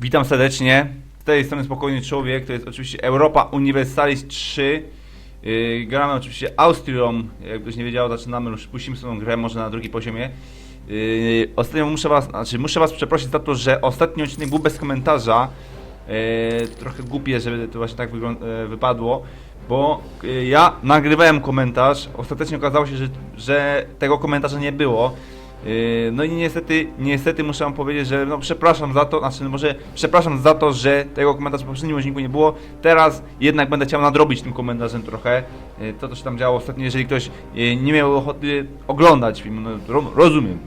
Witam serdecznie. Z tej strony Spokojny Człowiek, to jest oczywiście Europa Universalis 3. Yy, gramy oczywiście Austrią, jak ktoś nie wiedział, zaczynamy już, puścimy sobie grę może na drugi poziomie. Yy, ostatnio muszę was, znaczy muszę was przeprosić za to, że ostatni odcinek był bez komentarza. Yy, trochę głupie, żeby to właśnie tak yy, wypadło, bo yy, ja nagrywałem komentarz, ostatecznie okazało się, że, że tego komentarza nie było. Yy, No i niestety, niestety muszę wam powiedzieć, że no przepraszam za to, znaczy no może przepraszam za to, że tego komentarza w poprzednim odcinku nie było. Teraz jednak będę chciał nadrobić tym komentarzem trochę yy, to, co się tam działo ostatnio. Jeżeli ktoś yy, nie miał ochoty oglądać filmu, no ro- rozumiem.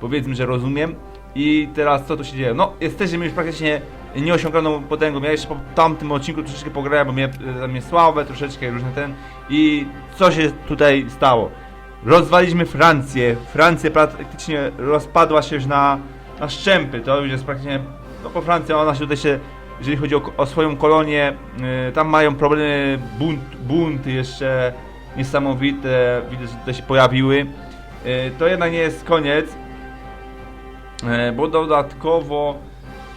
Powiedzmy, że rozumiem. I teraz co tu się dzieje? No, jesteśmy już praktycznie nieosiąganą potęgą. Ja jeszcze po tamtym odcinku troszeczkę pograłem, bo mnie, e, mnie słabe troszeczkę, różne ten. I co się tutaj stało? Rozwaliśmy Francję. Francja praktycznie rozpadła się już na, na szczępy. To już jest praktycznie. No po Francji ona się tutaj się. Jeżeli chodzi o, o swoją kolonię, yy, tam mają problemy, bunt, bunty jeszcze niesamowite, widzę, że tutaj się pojawiły. Yy, to jednak nie jest koniec, yy, bo dodatkowo,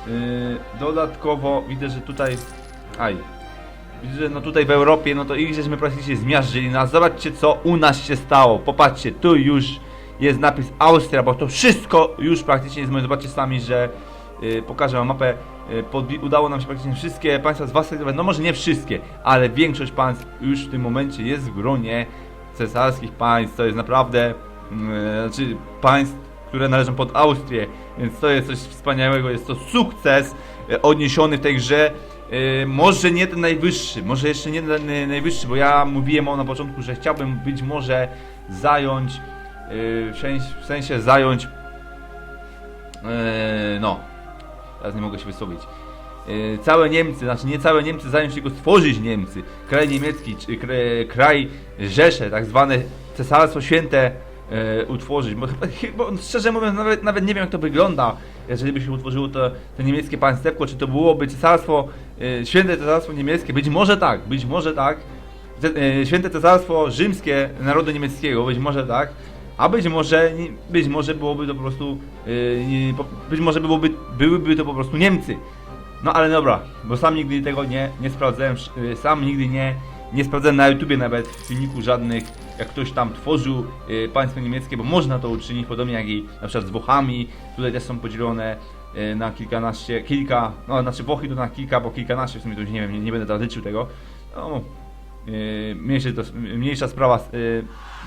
yy, dodatkowo widzę, że tutaj, aj, że no tutaj w Europie, no to ich żeśmy praktycznie zmiażdżyli nas. Zobaczcie co u nas się stało. Popatrzcie, tu już jest napis Austria, bo to wszystko już praktycznie jest moje. Zobaczcie sami, że yy, pokażę wam mapę. Yy, udało nam się praktycznie wszystkie państwa zwasalyzować. No może nie wszystkie, ale większość państw już w tym momencie jest w gronie cesarskich państw. To jest naprawdę, yy, znaczy państw, które należą pod Austrię. Więc to jest coś wspaniałego. Jest to sukces yy, odniesiony w tej grze. Yy, może nie ten najwyższy, może jeszcze nie ten y, najwyższy, bo ja mówiłem o na początku, że chciałbym być może zająć, yy, w, sensie, w sensie zająć, yy, no, teraz nie mogę się wysłowić, całe Niemcy, znaczy nie całe Niemcy zająć, tylko stworzyć Niemcy, kraj niemiecki, czy kraj, Rzesze, tak zwane Cesarstwo Święte utworzyć, bo, bo szczerze mówiąc nawet, nawet nie wiem jak to wygląda, jeżeli by się utworzyło to, to niemieckie państewko, czy to byłoby cesarstwo, święte cesarstwo niemieckie, być może tak, być może tak, e, święte cesarstwo rzymskie narodu niemieckiego, być może tak, a być może, być może byłoby to po prostu, e, być może byłoby, byłyby to po prostu Niemcy. No ale dobra, bo sam nigdy tego nie, nie sprawdzałem, sam nigdy nie, nie sprawdzałem na YouTubie nawet filmików żadnych, jak ktoś tam tworzył państwo niemieckie, bo można to uczynić, podobnie jak i na przykład z Włochami, tutaj też są podzielone na kilkanaście, kilka, no znaczy Włochy to na kilka, bo kilkanaście w sumie to już nie wiem, nie, nie będę teraz liczył tego, no, mniejsze to, mniejsza sprawa, y,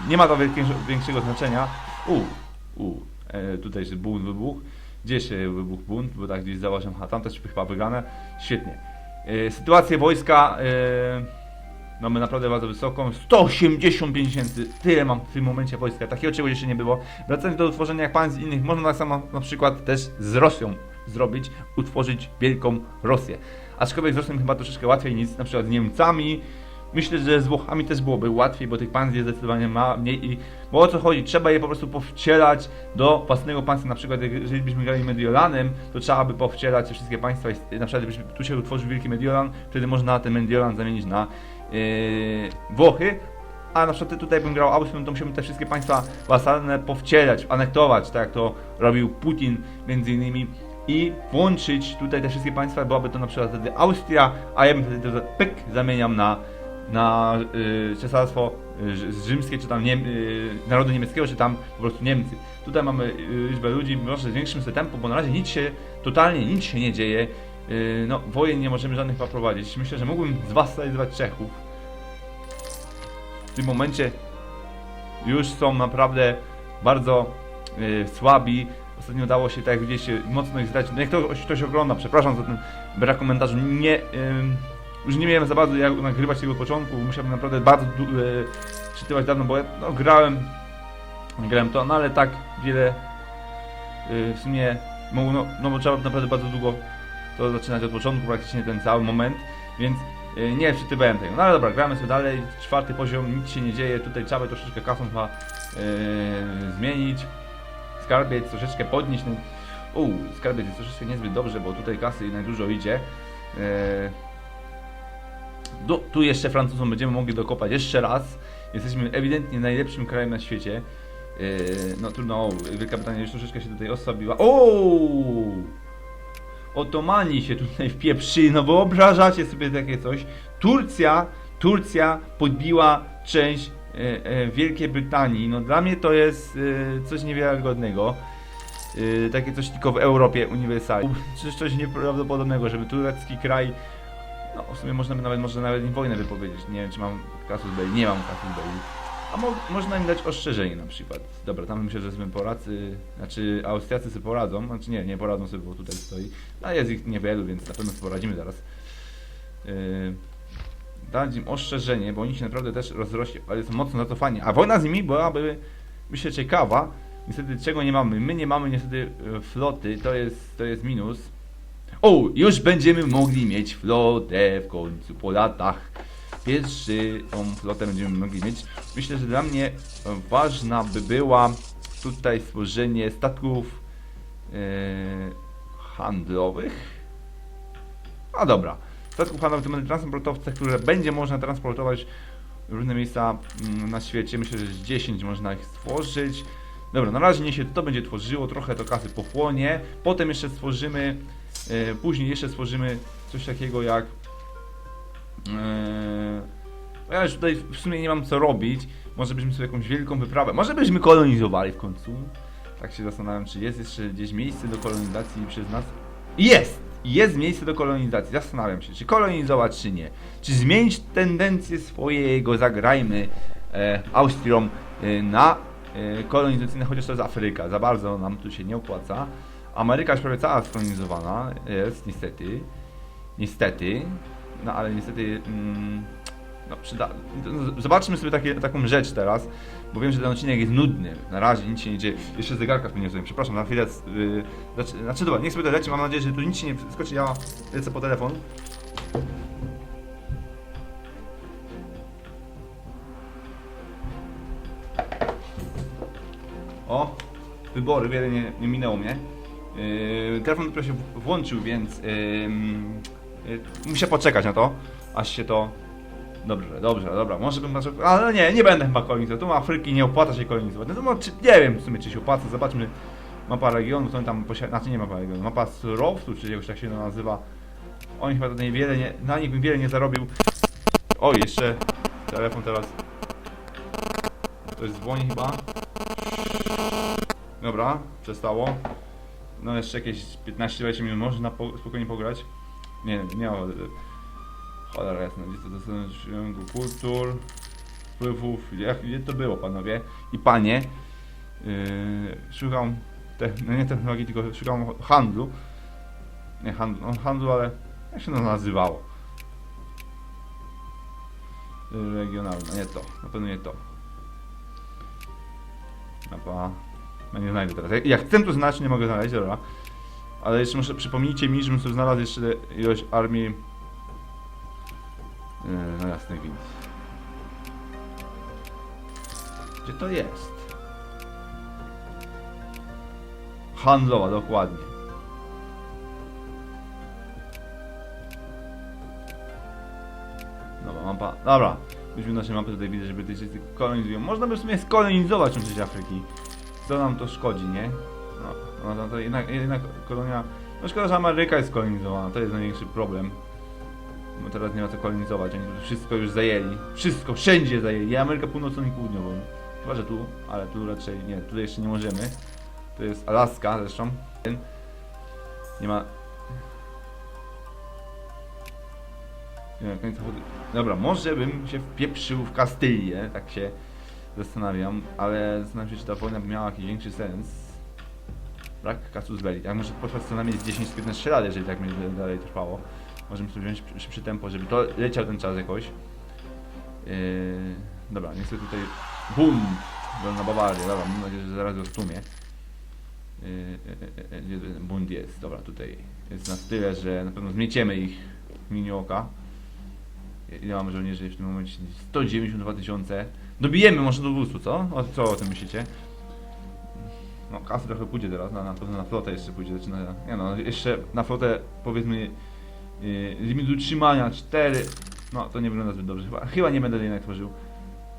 nie ma to większego znaczenia, u, u, e, tutaj się bunt wybuchł, gdzie się wybuchł bunt, bo tak gdzieś zauważyłem, a tam też chyba wygrane, świetnie. E, sytuację wojska e, mamy naprawdę bardzo wysoką, 185 tysięcy, tyle mam w tym momencie wojska, takiego czegoś jeszcze nie było. Wracając do utworzenia jak państw innych, można tak samo na przykład też z Rosją zrobić, utworzyć wielką Rosję. Aczkolwiek z Rosją chyba troszeczkę łatwiej niż na przykład z Niemcami, Myślę, że z Włochami też byłoby łatwiej, bo tych państw jest zdecydowanie ma mniej i bo o co chodzi? Trzeba je po prostu powcielać do własnego państwa. Na przykład jeżeli byśmy grali Mediolanem, to trzeba by powcielać wszystkie państwa na przykład gdybyśmy tu się utworzył wielki Mediolan, wtedy można ten Mediolan zamienić na Włochy. A na przykład tutaj bym grał Austrią, to musiałbym te wszystkie państwa wasalne powcielać, anektować, tak jak to robił Putin między innymi i włączyć tutaj te wszystkie państwa, byłaby to na przykład wtedy Austria, a ja bym wtedy to pyk zamieniam na na y, cesarstwo y, ż- rzymskie, czy tam Niem, y, narodu niemieckiego, czy tam po prostu Niemcy. Tutaj mamy y, liczbę ludzi, może z większym tempem, bo na razie nic się, totalnie nic się nie dzieje. Y, no, wojen nie możemy żadnych chyba prowadzić. Myślę, że mógłbym zwasalizować Czechów. W tym momencie już są naprawdę bardzo y, słabi. Ostatnio udało się, tak jak widzicie, mocno ich zdać. No jak ktoś, ktoś ogląda, przepraszam za ten brak komentarzu, nie, ym, już nie miałem za bardzo jak nagrywać tego początku, musiałbym naprawdę bardzo du- y, czytywać dawno, bo ja no, grałem, grałem to, no ale tak wiele y, w sumie, no, no, no bo trzeba naprawdę bardzo długo to zaczynać od początku, praktycznie ten cały moment, więc y, nie wczytywałem tego. No ale dobra, gramy sobie dalej, czwarty poziom, nic się nie dzieje, tutaj trzeba troszeczkę kasą chyba y, zmienić, skarbiec troszeczkę podnieść, ten, uuu, skarbiec jest troszeczkę niezbyt dobrze, bo tutaj kasy jednak dużo idzie. Y, do, tu jeszcze Francuzom będziemy mogli dokopać jeszcze raz. Jesteśmy ewidentnie najlepszym krajem na świecie. Yy, no trudno, Wielka Brytania już troszeczkę się tutaj osłabiła. O! Otomani się tutaj wpieprzy, no wyobrażacie sobie takie coś. Turcja, Turcja podbiła część e, e, Wielkiej Brytanii. No dla mnie to jest e, coś niewiarygodnego. E, takie coś tylko w Europie uniwersalnie. Coś, coś nieprawdopodobnego, żeby turecki kraj no w sumie można by nawet, można nawet wojnę wypowiedzieć. Nie wiem czy mam kasus belli. Nie mam kasus belli. Mo można im dać ostrzeżenie na przykład. Dobra, tam myślę, że sobie Polacy, znaczy Austriacy sobie poradzą. Znaczy nie, nie poradzą sobie, bo tutaj stoi. A jest ich niewielu, więc na pewno sobie poradzimy zaraz. Yy, dać im ostrzeżenie, bo oni się naprawdę też rozrośli, ale są mocno zacofani. A wojna z nimi byłaby, myślę, ciekawa. Niestety czego nie mamy? My nie mamy niestety e, floty, to jest, to jest minus. O, już będziemy mogli mieć flotę w końcu po latach. Pierwszy tą flotę będziemy mogli mieć. Myślę, że dla mnie ważna by była tutaj stworzenie statków e, handlowych. A dobra, statków handlowych to będą transportowce, które będzie można transportować w różne miejsca mm, na świecie. Myślę, że z 10 można ich stworzyć. Dobra, na razie nie się to będzie tworzyło, trochę to kasy pochłonie. Potem jeszcze stworzymy, e, później jeszcze stworzymy coś takiego jak. No ja już tutaj w sumie nie mam co robić. Może byśmy sobie jakąś wielką wyprawę. Może byśmy kolonizowali w końcu. Tak się zastanawiam, czy jest jeszcze gdzieś miejsce do kolonizacji przez nas. Jest! Jest miejsce do kolonizacji. Zastanawiam się, czy kolonizować, czy nie. Czy zmienić tendencję swojego, zagrajmy e, Austrią e, na e, kolonizacyjne, chociaż to jest Afryka. Za bardzo nam tu się nie opłaca. Ameryka już prawie cała skolonizowana jest, niestety. Niestety. No ale niestety. Mm, no, przyda... Zobaczmy sobie takie, taką rzecz teraz, bo wiem, że ten odcinek jest nudny. Na razie nic się nie dzieje. Jeszcze zegarka powinien sobie, przepraszam, na chwilę. Yy, znaczy, znaczy, dobra, niech sobie to leci. Mam nadzieję, że tu nic się nie skoczy. Ja lecę po telefon. O, wybory, wiele nie, nie minęło mnie. Yy, telefon dopiero się włączył, więc yy, muszę poczekać na to, aż się to. Dobrze, dobrze, dobra, może bym. Ale nie, nie będę chyba kolonizował. Tu Afryki nie opłaca się kolonizować. No to nie wiem w sumie, czy się opłaca. Zobaczmy. Mapa regionu, oni tam posiadają. Znaczy nie mapa regionu, mapa surowców, czy jakoś tak się to nazywa. Oni chyba tutaj wiele nie, na nich bym wiele nie zarobił. O, jeszcze telefon teraz. Ktoś dzwoni chyba. Dobra, przestało. No jeszcze jakieś 15-20 minut można po, spokojnie pograć. Nie, ma. Cholera jasna, gdzie to kultur, wpływów, jak gdzie to było panowie i panie. Yy, szukam, te, no nie technologii, tylko szukam handlu. Nie handlu, no handlu, ale jak się to nazywało? Regionalne, nie to, na pewno nie to. Mapa. No nie znajdę teraz. Jak, jak chcę to znać, nie mogę znaleźć, dobra. Ale jeszcze muszę, przypomnijcie mi, żebym sobie znalazł jeszcze ilość armii. Yy, no jasny gwint. Gdzie to jest? Handlowa, dokładnie. Dobra, mapa. Dobra. Myśmy naszej mapy tutaj widzę, że Brytyjczycy kolonizują. Można by w sumie skolonizować część Afryki. Co nam to szkodzi, nie? No, no, no to jednak, jednak kolonia... No szkoda, że Ameryka jest kolonizowana, to jest największy problem. Bo teraz nie ma co kolonizować, oni wszystko już zajęli. Wszystko, wszędzie zajęli. I Amerykę Północną i Południową. Chyba, że tu, ale tu raczej nie, tutaj jeszcze nie możemy. To jest Alaska zresztą. Nie ma... Nie wiem, końca. Dobra, może bym się wpieprzył w Kastylię, tak się zastanawiam, ale zastanawiam się, czy ta wojna miała jakiś większy sens. Brak kasus belli. Tak może potrwać co najmniej z 10-15 lat, jeżeli tak będzie dalej trwało. Możemy sobie wziąć szybsze- tempo, żeby to leciał ten czas jakoś. Yy, dobra, niestety tutaj bum! Na Bawarię, dobra, mam nadzieję, że zaraz go stumie. Yy, yy, yy, yy, bunt jest, dobra, tutaj jest nas tyle, że na pewno zmieciemy ich w mini oka. Ile mamy żołnierzy w tym momencie? 192 tysiące. Dobijemy może do 200, co? O, co o tym myślicie? No, kasy trochę pójdzie teraz, na, na pewno na flotę jeszcze pójdzie, zaczyna, nie no, jeszcze na flotę powiedzmy yy, limit utrzymania 4, no to nie wygląda zbyt dobrze, chyba, chyba nie będę jednak tworzył.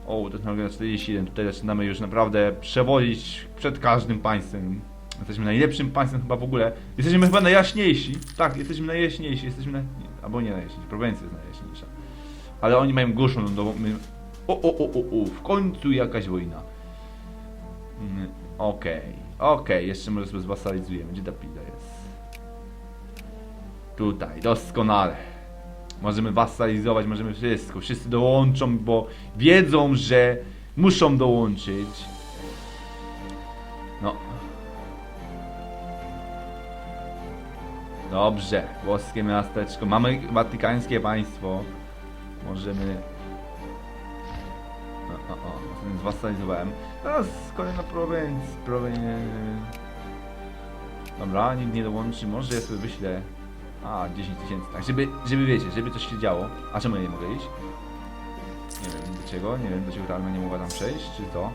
O, technologia 41, tutaj zaczynamy już naprawdę przewozić przed każdym państwem. Jesteśmy najlepszym państwem chyba w ogóle. Jesteśmy chyba najjaśniejsi. Tak, jesteśmy najjaśniejsi. Jesteśmy na... nie, Albo nie najjaśniejsi, Prowencja jest najjaśniejsza. Ale oni mają gorszą lądową. My... O, o, o, o, o, w końcu jakaś wojna. Okej, okej, jeszcze może sobie zwasalizujemy. Gdzie ta pizza jest? Tutaj, doskonale. Możemy wasalizować, możemy wszystko. Wszyscy dołączą, bo wiedzą, że muszą dołączyć. No. Dobrze, włoskie miasteczko. Mamy watykańskie państwo. Możemy... O, o, o, więc wasalizowałem. Teraz kolejna prowincja. Prowin... Dobra, nikt nie dołączy. Może ja sobie wyślę... A, 10 tysięcy, tak, żeby, żeby wiecie, żeby coś się działo. A czemu ja nie mogę iść? Nie wiem do czego, nie wiem do czego ta armia nie mogła tam przejść, czy to?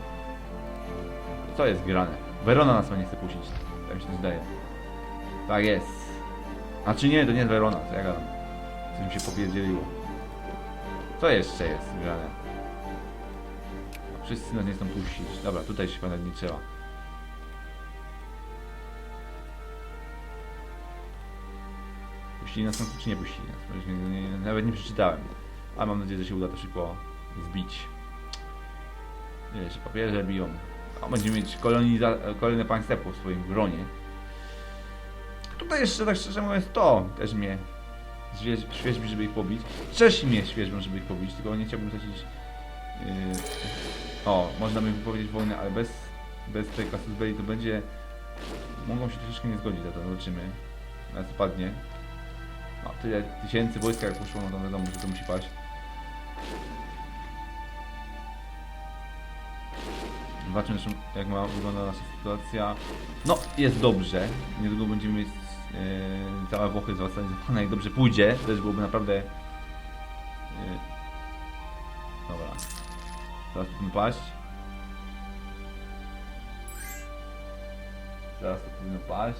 Co jest grane? Verona nas ma nie chce puścić, tak mi się zdaje. Tak jest. A czy nie, to nie jest Verona, to ja gadam. Coś mi się popierdzieliło. Co jeszcze jest grane? Wszyscy nas nie chcą puścić. Dobra, tutaj się ponad nie trzeba. Puścili nas tam, czy nie puścili nas? Nie, nie, nawet nie przeczytałem. Ale mam nadzieję, że się uda to szybko zbić. Nie, się papierze biją. A będziemy mieć kolejne państwo w swoim gronie. Tutaj jeszcze, tak szczerze mówiąc, to też mnie świe- świeżbi, żeby ich pobić. Czesi mnie świeżbią, żeby ich pobić, tylko nie chciałbym tracić... Yy... O, można by wypowiedzieć wojnę, ale bez, bez tej belli to będzie... Mogą się troszeczkę nie zgodzić, za to zobaczymy. Na co padnie. No, tyle tysięcy wojska jak poszło, no to wiadomo, że to musi paść. Zobaczmy jak ma wygląda nasza sytuacja. No, jest dobrze. Niedługo będziemy mieć e, całe Włochy zwasalizowane. Jak dobrze pójdzie, też byłoby naprawdę... Teraz powinno paść. Teraz to powinno paść.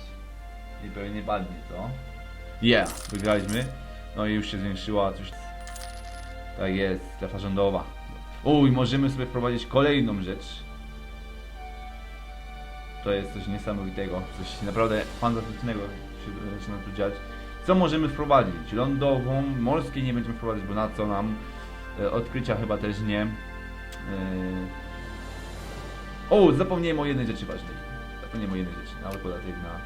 I pewnie nie padnie, co? Yeah, wygraliśmy. No i już się zwiększyła coś. Tak jest, strefa rządowa. Uj, możemy sobie wprowadzić kolejną rzecz. To jest coś niesamowitego, coś naprawdę fantastycznego się zaczyna tu dziać. Co możemy wprowadzić? Lądową, morskie nie będziemy wprowadzać, bo na co nam? E, Odkrycia chyba też nie. E, O, zapomniałem o jednej rzeczy ważnej. Zapomniałem o jednej rzeczy, ale podatek na...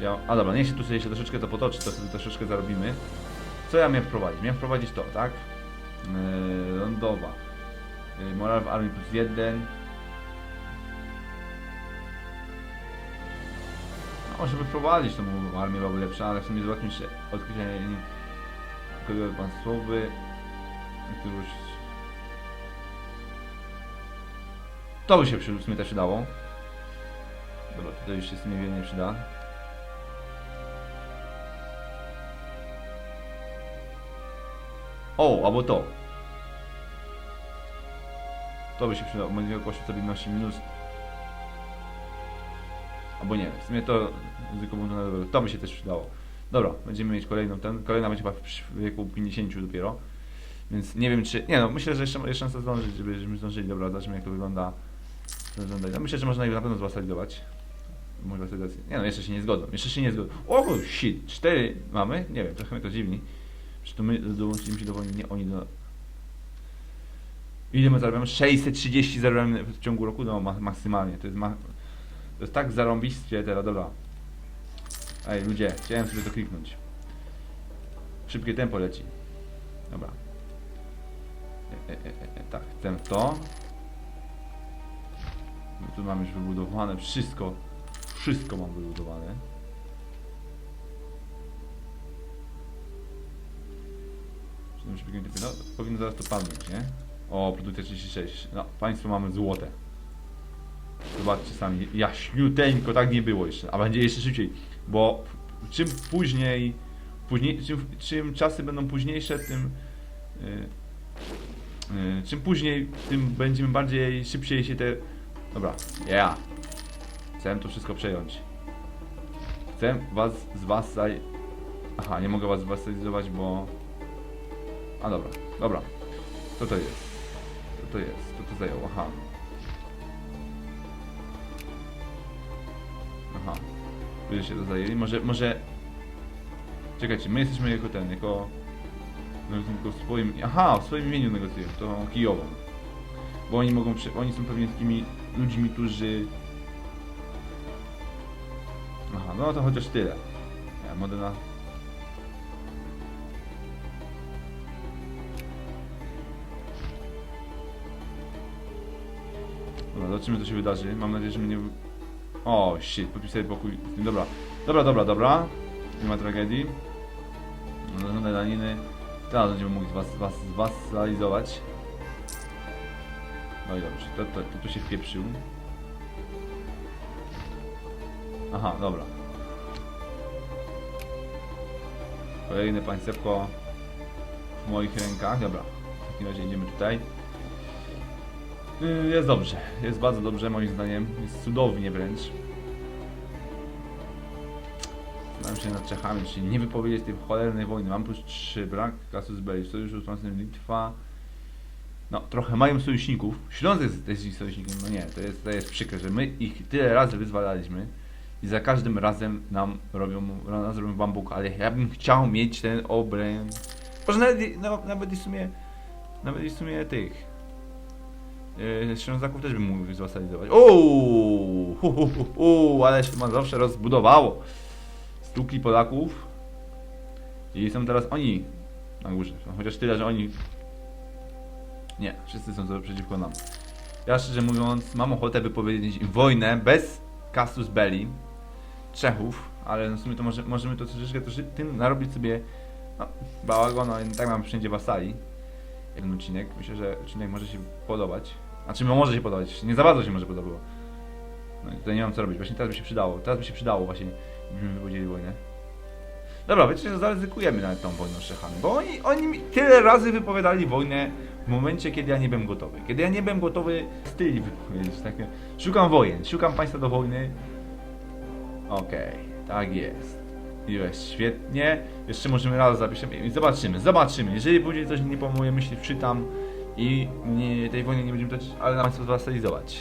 Dobra. A dobra, niech się tu sobie troszeczkę to potoczy, to sobie troszeczkę zarobimy. Co ja miałem wprowadzić? Miałem wprowadzić to, tak? Yy, lądowa. Yy, moral w armii plus jeden. No, żeby wprowadzić tą armię byłaby lepsza, ale w sumie zobaczmy jeszcze odkrycie kogo państwowy. Któryś... To by się przy- też przydało. Dobra, tutaj już się sumie wiele nie przyda. O, albo to. To by się przydało. Będzie koszty stabilności minus. Albo nie, w sumie to ryzyko To by się też przydało. Dobra, będziemy mieć kolejną. Ten, kolejna będzie chyba w wieku 50 dopiero. Więc nie wiem czy. Nie no, myślę, że jeszcze jeszcze szansa zdążyć, żeby, żebyśmy zdążyli. Dobra, zobaczymy jak to wygląda. Wygląda. No, myślę, że można na pewno zwasalizować. Może wasalizację. Nie no, jeszcze się nie zgodzą. Jeszcze się nie zgodzą. O shit, cztery mamy? Nie wiem, trochę mnie to dziwni. Czy to my dołączyliśmy się do wojny? Nie, oni do... Ile my zarabiamy? 630 zarabiamy w ciągu roku? No, ma maksymalnie. To jest, ma... to jest tak zarąbiście teraz, dobra. Ej, ludzie, chciałem sobie to kliknąć. Szybkie tempo leci. Dobra. E, e, e, tak, chcę w to. No tu mam już wybudowane wszystko. Wszystko mam wybudowane. No, powinno zaraz to padnąć, nie? O, produkcja 36. No, państwo mamy złote. Zobaczcie sami, jaśniuteńko, tak nie było jeszcze, a będzie jeszcze szybciej, bo czym później, później czym, czym czasy będą późniejsze, tym yy, Y, czym później, tym będziemy bardziej, szybciej się te... Dobra, ja. Yeah. Chcę to wszystko przejąć. Chcę was z was... Zaj... Aha, nie mogę was zwasalizować, bo... A dobra, dobra. Co to jest? Co to jest? Co to zajęło? Aha. Aha. Wy się to zajęli. Może, może... Czekajcie, my jesteśmy jako ten, jako... Tylko w swoim... Aha, w swoim imieniu negocjują, to kijową. Bo oni mogą, oni są pewnie takimi ludźmi, którzy... Aha, no to chociaż tyle. Ja, Modena... Dobra, zobaczymy co się wydarzy. Mam nadzieję, że mnie nie... O, shit, podpisali pokój. Dobra, dobra, dobra, dobra. Nie ma tragedii. No, żadne daniny. Teraz będziemy mogli was, was, was realizować. No i dobrze, to, to, to tu się wpieprzył. Aha, dobra. Kolejne państewko w moich rękach. Dobra, w takim razie idziemy tutaj. Y, Jest dobrze, jest bardzo dobrze moim zdaniem. Jest cudownie wręcz. Zastanawiam się nad Czechami, czyli nie wypowiedzieć tej cholernej wojny. Mam plus 3, brak kasus belli, w sojuszu z państwem Litwa. No, trochę mają sojuszników. Śląsk jest, jest ich sojusznikiem. No nie, to jest, to jest przykre, że my ich tyle razy wyzwalaliśmy i za każdym razem nam robią, nas robią bambuk, ale ja bym chciał mieć ten obręb. Może nawet, no, nawet i w sumie, nawet w sumie tych, Yy, Ślązaków też bym mógł zwasalizować. Uuu, hu, ale się Mazowsze rozbudowało. Stukli Polaków. I są teraz oni na górze. No, Chociaż tyle, że oni... Nie, wszyscy są przeciwko nam. Ja szczerze mówiąc mam ochotę wypowiedzieć wojnę bez casus belli Czechów, ale w sumie to może, możemy to troszeczkę trosze- tym narobić sobie no, bałagonu, no, i tak mam wszędzie wasali jeden odcinek. Myślę, że odcinek może się podobać. Znaczy, no może się podobać. Nie za bardzo się może podobało. No i tutaj nie mam co robić. Właśnie teraz by się przydało. Teraz by się przydało właśnie, byśmy wypowiedzieli wojnę. Dobra, wiecie, że zaryzykujemy nawet tą wojną z bo oni, oni mi tyle razy wypowiadali wojnę w momencie, kiedy ja nie byłem gotowy. Kiedy ja nie byłem gotowy styl wypowiedzieć. Tak, szukam wojen, szukam państwa do wojny. Okej, tak jest. Jest świetnie. Jeszcze możemy raz zapiszemy i zobaczymy, zobaczymy. Jeżeli będzie coś nie po mojej myśli wczytam i nie, tej wojny nie będziemy toczyć, ale na państwo zwasalizować.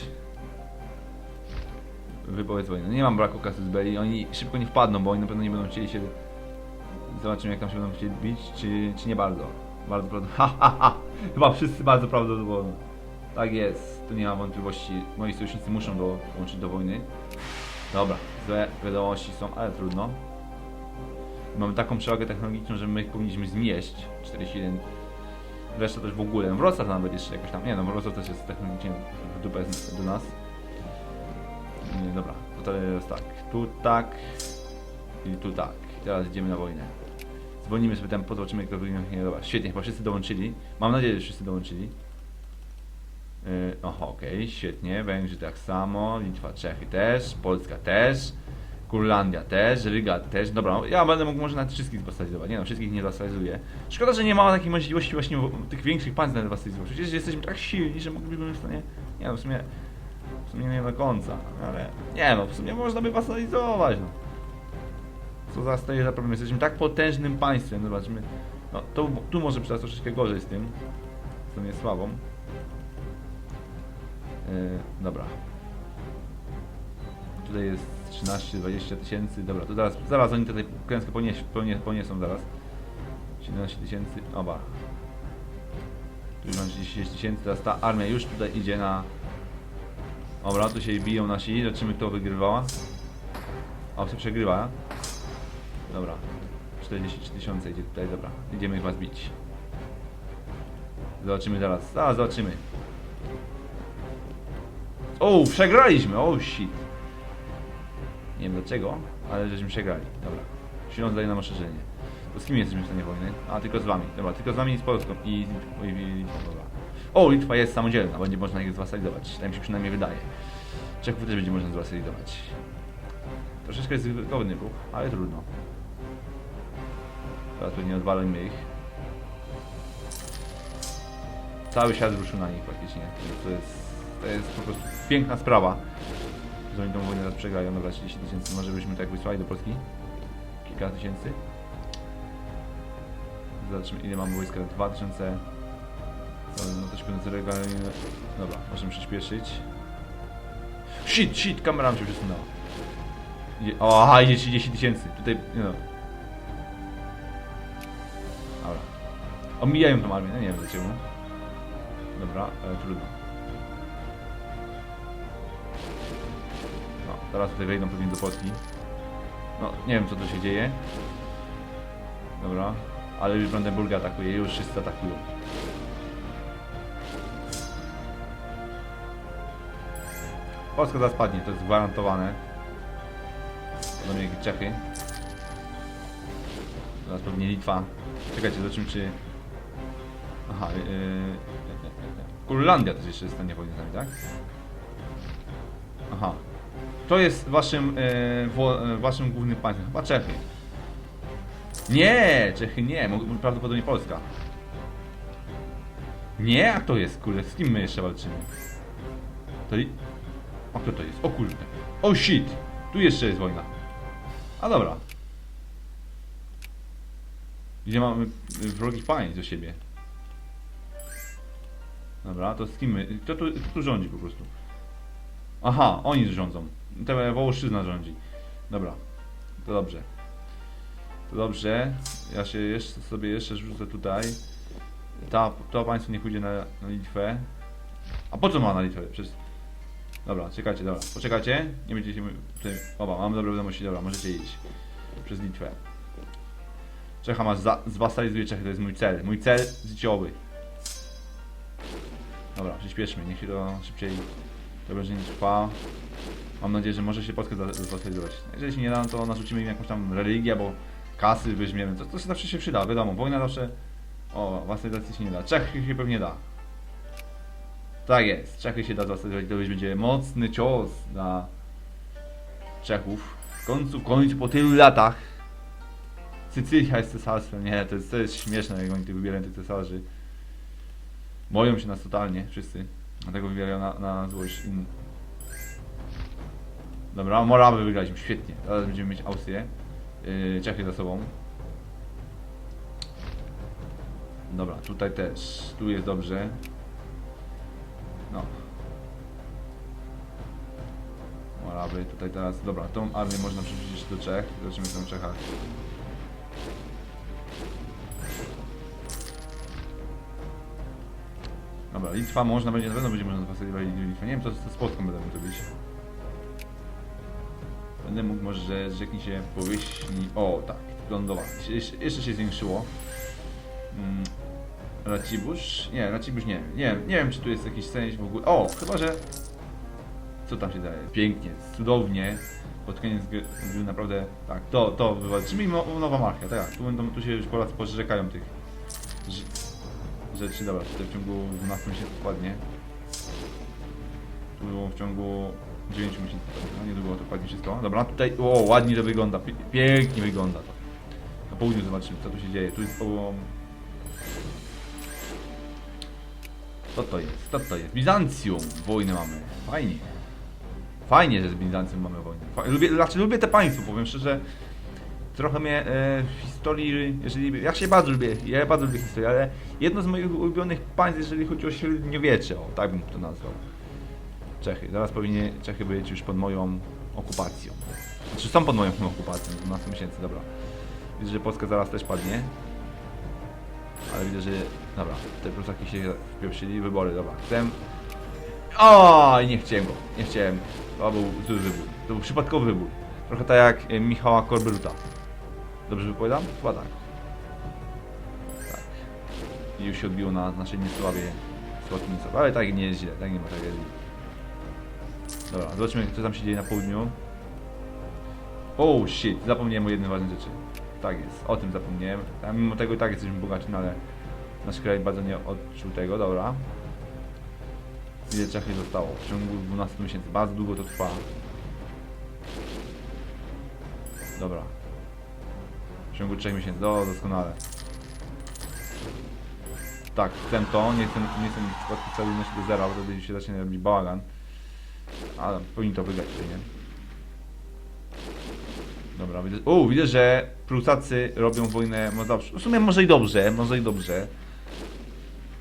Wypowiedz wojny. Nie mam braku kasy z belli, oni szybko nie wpadną, bo oni na pewno nie będą chcieli się... Zobaczymy jak tam się będą chcieli bić, czy, czy nie bardzo. Bardzo prawdopodobnie. Chyba wszyscy bardzo prawdopodobnie. Tak jest, tu nie ma wątpliwości. Moi sojusznicy muszą dołączyć do wojny. Dobra, złe wiadomości są, ale trudno. Mamy taką przewagę technologiczną, że my powinniśmy zmieść. 41. Reszta też w ogóle. Wrocław nawet jeszcze jakoś tam. Nie no, Wrocław też jest technologicznie w dupę do nas. Nie, dobra, to teraz tak. Tu tak. I tu tak. Teraz idziemy na wojnę. Zwolnimy sobie tempo, zobaczymy jak to wygląda. Dobra, świetnie, chyba wszyscy dołączyli. Mam nadzieję, że wszyscy dołączyli. Yy, oho, okej, świetnie. Węgrzy tak samo, Litwa, Czechy też, Polska też, Kurlandia też, Ryga też. Dobra, ja będę mógł może nawet wszystkich zwasalizować. Nie no, wszystkich nie zwasalizuję. Szkoda, że nie ma takiej możliwości właśnie tych większych państw nawet zwasalizować. Przecież jesteśmy tak silni, że moglibyśmy w stanie... Nie no, w sumie... W sumie nie do końca, ale... Nie no, w sumie można by wasalizować, no. Co za stoję za problem? Jesteśmy tak potężnym państwem, zobaczmy. No, to, tu może teraz troszeczkę gorzej z tym. Z tą słabą. Yy, dobra. Tutaj jest 13-20 tysięcy. Dobra, to zaraz, zaraz oni tutaj klęskę ponieś, ponie, poniesą zaraz. 17 tysięcy. Oba. Tu mam 30 tysięcy. Teraz ta armia już tutaj idzie na... Dobra, tu się biją nasi. Zobaczymy kto wygrywała. A, kto przegrywa. Dobra. 43 tysiące idzie tutaj, dobra. Idziemy was bić. Zobaczymy zaraz. Zaraz zobaczymy. O, przegraliśmy, oh shit. Nie wiem dlaczego, ale żeśmy przegrali. Dobra. Śląsk daje nam ostrzeżenie. To z kim jesteśmy w stanie wojny? A, tylko z wami. Dobra, tylko z wami i z Polską. I, i, i Litwą, dobra. O, Litwa jest samodzielna, będzie można ich zwasalizować. Tak mi się przynajmniej wydaje. Czechów też będzie można zwasalizować. Troszeczkę jest ryzykowny ruch, ale trudno. Teraz pewnie odwalimy ich. Cały świat ruszył na nich praktycznie. To jest, to jest po prostu piękna sprawa, że oni tą wojnę teraz przegrają. Dobra, 30 tysięcy, może byśmy tak wysłali do Polski? Kilka tysięcy? Zobaczymy ile mamy wojska. 2000... No też będę regalnie... Dobra, możemy przyspieszyć. Shit, shit, kamera mi się przesunęła. O, aha, idzie 30 tysięcy. Tutaj, no. Dobra. Omijają tą armię, no nie wiem dlaczego. Dobra, e, trudno. No, teraz tutaj wejdą pewnie do Polski. No, nie wiem co tu się dzieje. Dobra, ale już Brandenburg atakuje, już wszyscy atakują. Polska zaraz padnie, to jest gwarantowane. Do mnie Czechy. Teraz pewnie Litwa. Czekajcie, zobaczymy czy... Aha, yy, yy, Kurlandia też jeszcze jest w stanie wojny z nami, tak? Aha. To jest waszym, yy, waszym głównym państwem, chyba Czechy. Nie, Czechy nie, prawdopodobnie Polska. Nie, a kto jest, kurde, z kim my jeszcze walczymy? To. A kto to jest? O kurde. O shit! Tu jeszcze jest wojna. A dobra. Gdzie mamy wrogich państw do siebie? Dobra, to z kim my... Kto tu, kto tu rządzi po prostu? Aha, oni rządzą. Te Wołoszyzna rządzi. Dobra. To dobrze. To dobrze. Ja się jeszcze sobie jeszcze rzucę tutaj. Ta, to państwo niech pójdzie na, na Litwę. A po co ma na Litwę? Przecież... Dobra, czekajcie, dobra. Poczekajcie. Nie będziecie tutaj... Oba, mam dobre wiadomości, dobra, możecie iść. Przez Litwę. Czecha masz za... Czechy, to jest mój cel. Mój cel życiowy. Dobra, przyspieszmy, niech się to szybciej dołożenie trwa. Mam nadzieję, że może się Polskę zwasalizować. Jeżeli się nie da, no to narzucimy im jakąś tam religię, albo kasy weźmiemy. To, to zawsze się przyda, wiadomo. Wojna zawsze... O, wasalizacji się nie da. Czechy się pewnie da. Tak jest, Czechy się da zwasalizować, to już będzie mocny cios dla Czechów. W końcu, w końcu po tylu latach Sycylia jest cesarstwem. Nie, to jest, to jest śmieszne, jak oni tu wybierają tych cesarzy. Boją się nas totalnie, wszyscy. Dlatego wybierają na, na złość in... Dobra, Morawy wygraliśmy, świetnie. Teraz będziemy mieć Austrię. Yy, Czechy za sobą. Dobra, tutaj też. Tu jest dobrze. No. Morawy, tutaj teraz. Dobra, tą armię można przerzucić do Czech. Zobaczymy co w Czechach. Dobra, Litwa można będzie, na pewno będzie można zapasować Litwę. Nie wiem co, co z Polską będę mógł zrobić. Będę mógł może jakimś się powieśni... O, tak, lądowanie. Jeszcze, jeszcze się zwiększyło. Mm, Racibórz? Nie, Racibórz nie. Nie, nie wiem czy tu jest jakiś sens w ogóle. O, chyba że... Co tam się daje? Pięknie, cudownie. Pod koniec gry, naprawdę... Tak, to, to wywalczymy i nowa marka, tak. Tu, będą, tu się już Polacy porzekają tych rz- rzeczy. Dobra, tutaj w ciągu 12 miesięcy wpadnie. Tu w ciągu 9 miesięcy. No niedługo to wpadnie wszystko. Dobra, tutaj... O, ładnie to wygląda. Pięknie wygląda to. Na południu zobaczymy co tu się dzieje. Tu jest... O, Co to jest? Co to jest? Bizancjum! Wojnę mamy. Fajnie. Fajnie, że z Bizancjum mamy wojnę. Fa- Lubię, znaczy lubię te państwo, powiem szczerze. Trochę mnie e, w historii, jeżeli... Ja się bardzo lubię, ja bardzo lubię historię, ale jedno z moich ulubionych państw, jeżeli chodzi o średniowiecze, o, tak bym to nazwał. Czechy. Zaraz powinien Czechy być już pod moją okupacją. Znaczy są pod moją okupacją, 12 miesięcy, dobra. Widzę, że Polska zaraz też padnie. Ale widzę, że... Dobra, te Prusaki się wpieprzyli, wybory, dobra. Chcę... O, nie chciałem go, nie chciałem. To był zły wybór. To był przypadkowy wybór. Trochę tak jak e, Michała Korbeluta. Dobrze wypowiadam? Chyba tak. Tak. I już się odbiło na naszej niesławie Słotnicow. Ale tak nie jest źle, tak nie ma tragedii. Dobra, zobaczmy co tam się dzieje na południu. Oh shit, zapomniałem o jednej ważnej rzeczy. Tak jest, o tym zapomniałem. A mimo tego i tak jesteśmy bogaci, no ale nasz kraj bardzo nie odczuł tego, dobra. Ile Czechy zostało? W ciągu 12 miesięcy, bardzo długo to trwa. Dobra. W ciągu 3 miesięcy, do, doskonale. Tak, chcę to, nie chcę, nie chcę w przypadku celu nosić do zera, bo wtedy się zacznie robić bałagan. Ale powinni to wygrać nie? Dobra, widzę, u, widzę, że Prusacy robią wojnę, no w sumie może i dobrze, może i dobrze.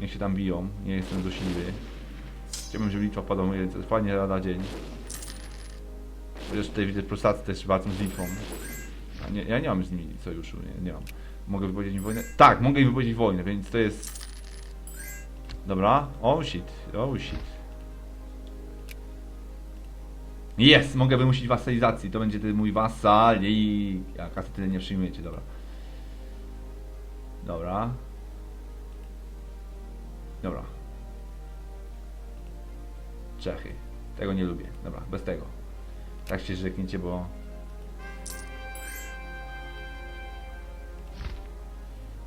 Niech się tam biją, nie jestem złośliwy. Chciałbym, żeby Litwa padła, to jest fajnie lada dzień. Wiesz, tutaj widzę Prusacy też walczą z Litwą. A nie, ja nie mam z nimi sojuszu, nie, nie mam. Mogę wypowiedzieć im wojnę? Tak, mogę im wypowiedzieć wojnę, więc to jest... Dobra, oh shit, oh shit. Jest, mogę wymusić wasalizacji, to będzie ten mój wasali. A kasy tyle nie przyjmujecie, dobra. Dobra. Dobra. Czechy. Tego nie lubię. Dobra, bez tego. Tak się rzekniecie, bo...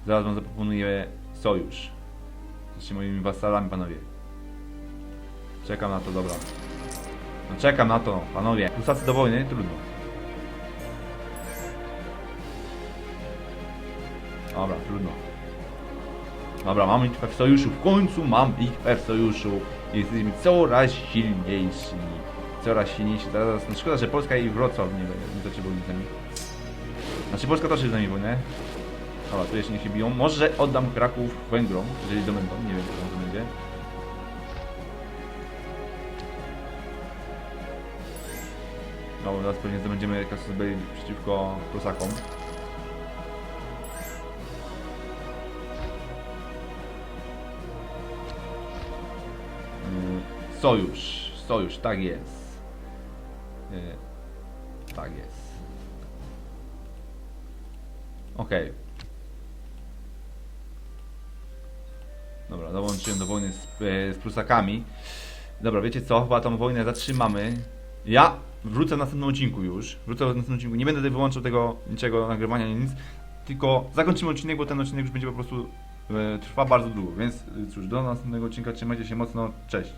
Zaraz wam zaproponuję sojusz. Jesteście moimi wasalami, panowie. Czekam na to, dobra. No czekam na to, panowie. Pulsacy do wojny? Trudno. Dobra, trudno. Dobra, mam ich w sojuszu. W końcu mam ich w sojuszu. Jesteśmy coraz silniejsi. Coraz silniejsi. Teraz, no szkoda, że Polska i Wrocław nie, nie toczy wojny z nami. Znaczy Polska toczy z nami wojnę. Dobra, tu jeszcze nie się biją. Może oddam Kraków Węgrom, jeżeli dobędą. Nie wiem, co to będzie. No, teraz pewnie zdobędziemy Kasubej przeciwko Prusakom. Sojusz, sojusz, tak jest. Y, Tak jest. Okej. Dobra, dołączyłem do wojny z, e, z Prusakami. Dobra, wiecie co? Chyba tą wojnę zatrzymamy. Ja wrócę w następnym odcinku już. Wrócę w następnym odcinku. Nie będę tutaj wyłączał tego niczego nagrywania, nic. Tylko zakończymy odcinek, bo ten odcinek już będzie po prostu e, trwa bardzo długo. Więc e, cóż, do następnego odcinka. Trzymajcie się mocno. Cześć.